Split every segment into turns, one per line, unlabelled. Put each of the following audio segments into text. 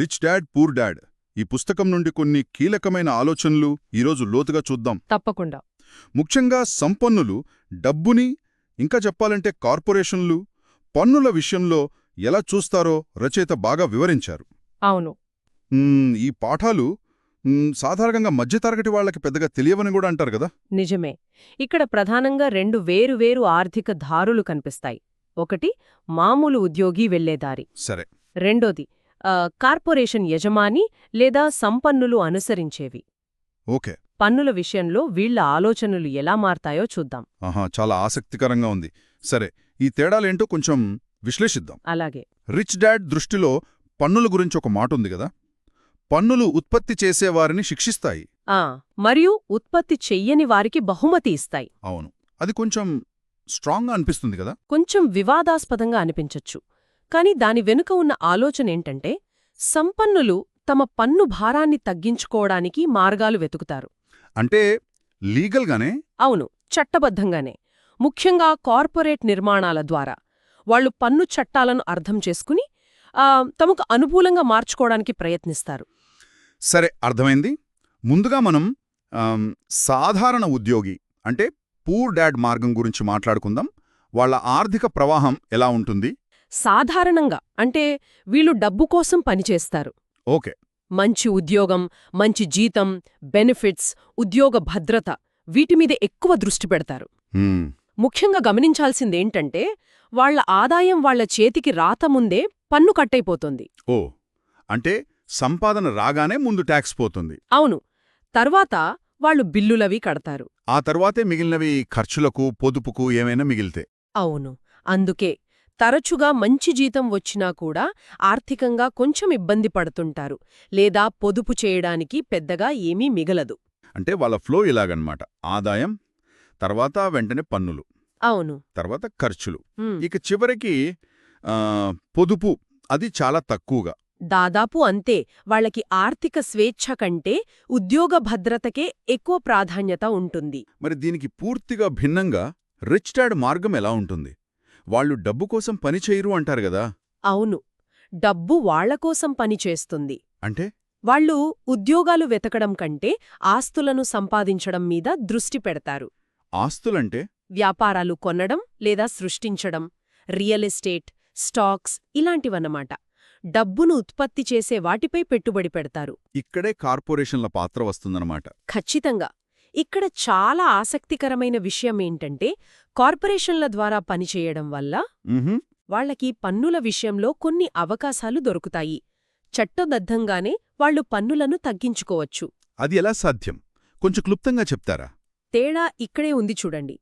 Rich dad poor dad. ఈ పుస్తకం నుండి కొన్ని కీలకమైన ఆలోచనలు ఈరోజు లోతుగా చూద్దాం.
తప్పకుండా.
ముఖ్యంగా సంపన్నులు డబ్బుని ఇంకా చెప్పాలంటే కార్పొరేషన్లు పన్నుల విషయంలో ఎలా చూస్తారో రచయిత బాగా వివరించారు.
అవును.
ఈ పాఠాలు సాధారణంగా మధ్యతరగతి వాళ్ళకి పెద్దగా తెలియవని కూడా అంటారు కదా?
నిజమే. ఇక్కడ ప్రధానంగా రెండు వేరువేరు ఆర్థిక దారులు కనిపిస్తాయి. ఒకటి మామూలు ఉద్యోగి వెళ్ళేదారి
సరే.
రెండోది కార్పొరేషన్ యజమాని లేదా సంపన్నులు అనుసరించేవి.
ఓకే.
పన్నుల విషయంలో వీళ్ళ ఆలోచనలు ఎలా మారతాయో చూద్దాం.
ఆహా చాలా ఆసక్తికరంగా ఉంది. సరే ఈ తేడాలేంటో కొంచెం విశ్లేషిద్దాం.
అలాగే.
రిచ్ డాడ్ దృష్టిలో పన్నుల గురించి ఒక మాట ఉంది కదా? పన్నులు ఉత్పత్తి చేసేవారిని శిక్షిస్తాయి.
ఆ మరియు ఉత్పత్తి చెయ్యని వారికి బహుమతి ఇస్తాయి.
అవును. అది కొంచెం స్ట్రాంగ్గా అనిపిస్తుంది కదా?
కొంచెం వివాదాస్పదంగా అనిపించొచ్చు. కాని దాని వెనుక ఉన్న ఆలోచనేంటంటే సంపన్నులు తమ పన్ను భారాన్ని తగ్గించుకోవడానికి మార్గాలు వెతుకుతారు.
అంటే లీగల్గానే?
అవును చట్టబద్ధంగానే. ముఖ్యంగా కార్పొరేట్ నిర్మాణాల ద్వారా వాళ్ళు పన్ను చట్టాలను అర్థం చేసుకుని తమకు అనుకూలంగా మార్చుకోవడానికి ప్రయత్నిస్తారు.
సరే అర్థమైంది. ముందుగా మనం సాధారణ ఉద్యోగి అంటే పూర్ డాడ్ మార్గం గురించి మాట్లాడుకుందాం. వాళ్ళ ఆర్థిక ప్రవాహం ఎలా ఉంటుంది?
సాధారణంగా అంటే వీళ్ళు డబ్బు కోసం పనిచేస్తారు
ఓకే.
మంచి ఉద్యోగం మంచి జీతం బెనిఫిట్స్ ఉద్యోగ భద్రత వీటిమీద ఎక్కువ దృష్టి పెడతారు. ముఖ్యంగా గమనించాల్సిందేంటంటే వాళ్ళ ఆదాయం వాళ్ళ చేతికి రాతముందే పన్ను కట్టయిపోతుంది
ఓ అంటే సంపాదన రాగానే ముందు ట్యాక్స్ పోతుంది.
అవును తర్వాత వాళ్ళు బిల్లులవి కడతారు.
ఆ తర్వాతే మిగిలినవి ఖర్చులకు పొదుపుకు ఏమైనా మిగిలితే.
అవును అందుకే తరచుగా మంచి జీతం వచ్చినా కూడా ఆర్థికంగా కొంచెం ఇబ్బంది పడుతుంటారు లేదా పొదుపు చేయడానికి పెద్దగా ఏమీ మిగలదు.
అంటే వాళ్ళ ఫ్లో ఇలాగన్నమాట ఆదాయం తర్వాత వెంటనే పన్నులు
అవును.
తర్వాత ఖర్చులు. ఇక చివరికి పొదుపు అది చాలా తక్కువగా.
దాదాపు అంతే. వాళ్ళకి ఆర్థిక స్వేచ్ఛ కంటే ఉద్యోగ భద్రతకే ఎక్కువ ప్రాధాన్యత ఉంటుంది.
మరి దీనికి పూర్తిగా భిన్నంగా రిచ్ డాడ్ మార్గం ఎలా ఉంటుంది? వాళ్ళు డబ్బు కోసం పని చేయరు అంటారు గదా
అవును. డబ్బు వాళ్ళకోసం పనిచేస్తుంది
అంటే?
వాళ్ళు ఉద్యోగాలు వెతకడం కంటే ఆస్తులను సంపాదించడం మీద దృష్టి పెడతారు.
ఆస్తులంటే?
వ్యాపారాలు కొనడం లేదా సృష్టించడం రియల్ ఎస్టేట్ స్టాక్స్ ఇలాంటివన్నమాట. డబ్బును ఉత్పత్తి చేసే వాటిపై పెట్టుబడి పెడతారు.
ఇక్కడే కార్పొరేషన్ల పాత్ర వస్తుందన్నమాట.
ఖచ్చితంగా. ఇక్కడ చాలా ఆసక్తికరమైన విషయమేంటంటే కార్పొరేషన్ల ద్వారా పనిచేయడం వల్ల
ఉహుం,
వాళ్ళకి పన్నుల విషయంలో కొన్ని అవకాశాలు దొరుకుతాయి. చట్టబద్ధంగానే వాళ్ళు పన్నులను తగ్గించుకోవచ్చు.
అది ఎలా సాధ్యం? కొంచెం క్లుప్తంగా చెప్తారా?
తేడా ఇక్కడే ఉంది చూడండి.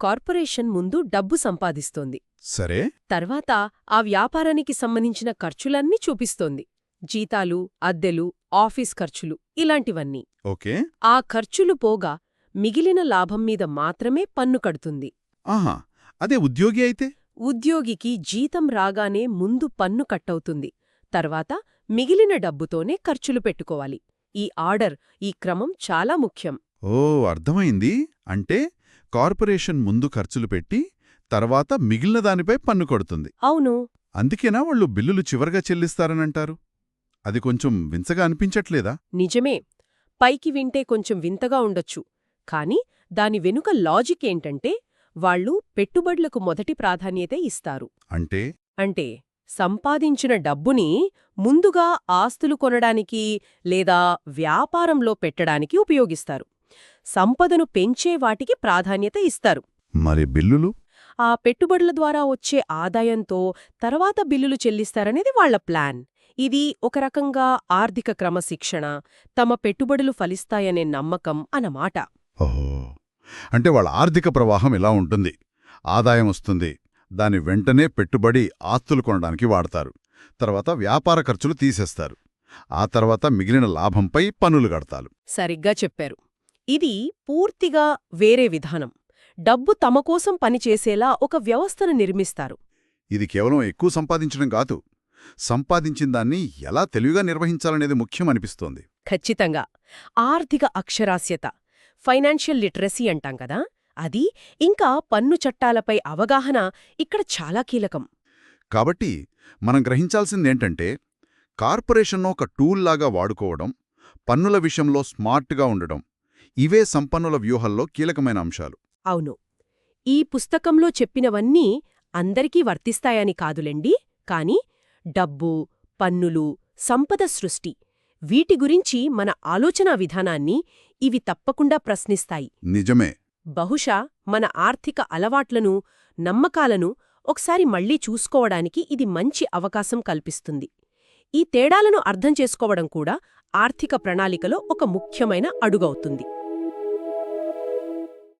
కార్పొరేషన్ ముందు డబ్బు సంపాదిస్తోంది.
సరే.
తర్వాత ఆ వ్యాపారానికి సంబంధించిన ఖర్చులన్నీ చూపిస్తోంది. జీతాలు అద్దెలు ఆఫీస్ ఖర్చులు ఇలాంటివన్నీ.
ఓకే.
ఆ ఖర్చులు పోగా మిగిలిన లాభం మీద మాత్రమే పన్ను కడుతుంది.
ఆహా! అదే ఉద్యోగి అయితే?
ఉద్యోగికి జీతం రాగానే ముందు పన్ను కట్టవుతుంది. తర్వాత మిగిలిన డబ్బుతోనే ఖర్చులు పెట్టుకోవాలి. ఈ ఆర్డర్ ఈ క్రమం చాలా ముఖ్యం.
ఓ అర్థమైంది. అంటే కార్పొరేషన్ ముందు ఖర్చులు పెట్టి తర్వాత మిగిలిన దానిపై పన్ను కొడుతుంది.
అవును.
అందుకేనా వాళ్ళు బిల్లులు చివరగా చెల్లిస్తారనంటారు? అది కొంచెం వింతగా అనిపించట్లేదా?
నిజమే. పైకి వింటే కొంచెం వింతగా ఉండొచ్చు. కాని దాని వెనుక లాజిక్ ఏంటంటే వాళ్ళు పెట్టుబడులకు మొదటి ప్రాధాన్యత ఇస్తారు.
అంటే?
అంటే సంపాదించిన డబ్బుని ముందుగా ఆస్తులు కొనడానికి లేదా వ్యాపారంలో పెట్టడానికి ఉపయోగిస్తారు. సంపదను పెంచే వాటికి ప్రాధాన్యత ఇస్తారు.
మరి బిల్లులు?
ఆ పెట్టుబడుల ద్వారా వచ్చే ఆదాయంతో తర్వాత బిల్లులు చెల్లిస్తారనేది వాళ్ళ ప్లాన్. ఇది ఒక రకంగా ఆర్థిక క్రమశిక్షణ తమ పెట్టుబడులు ఫలిస్తాయనే నమ్మకం అన్నమాట.
ఓహో! అంటే వాళ్ళ ఆర్థిక ప్రవాహం ఇలా ఉంటుంది. ఆదాయం వస్తుంది. దాని వెంటనే పెట్టుబడి ఆస్తులు కొనడానికి వాడతారు. తర్వాత వ్యాపార ఖర్చులు తీసేస్తారు. ఆ తర్వాత మిగిలిన లాభంపై పన్నులు కడతారు.
సరిగ్గా చెప్పారు. ఇది పూర్తిగా వేరే విధానం. డబ్బు తమ కోసం పనిచేసేలా ఒక వ్యవస్థను నిర్మిస్తారు.
ఇది కేవలం ఎక్కువ సంపాదించడం కాదు. సంపాదించిన దాన్ని ఎలా తెలివిగా నిర్వహించాలనేది ముఖ్యం అనిపిస్తోంది.
ఖచ్చితంగా. ఆర్థిక అక్షరాస్యత ఫైనాన్షియల్ లిటరసీ అంటాం కదా అది ఇంకా పన్ను చట్టాలపై అవగాహన ఇక్కడ చాలా కీలకం.
కాబట్టి మనం గ్రహించాల్సిందేంటంటే కార్పొరేషన్ను ఒక టూల్ లాగా వాడుకోవడం పన్నుల విషయంలో స్మార్ట్గా ఉండడం ఇవే సంపన్నుల వ్యూహంలో కీలకమైన అంశాలు.
అవును. ఈ పుస్తకంలో చెప్పినవన్నీ అందరికీ వర్తిస్తాయని కాదులెండి కాని డబ్బు పన్నులు సంపద సృష్టి వీటి గురించి మన ఆలోచనా విధానాన్ని ఇవి తప్పకుండా ప్రశ్నిస్తాయి.
నిజమే.
బహుశా మన ఆర్థిక అలవాట్లను నమ్మకాలను ఒకసారి మళ్ళీ చూసుకోవడానికి ఇది మంచి అవకాశం కల్పిస్తుంది. ఈ తేడాలను అర్థం చేసుకోవడం కూడా ఆర్థిక ప్రణాళికలో ఒక ముఖ్యమైన అడుగవుతుంది.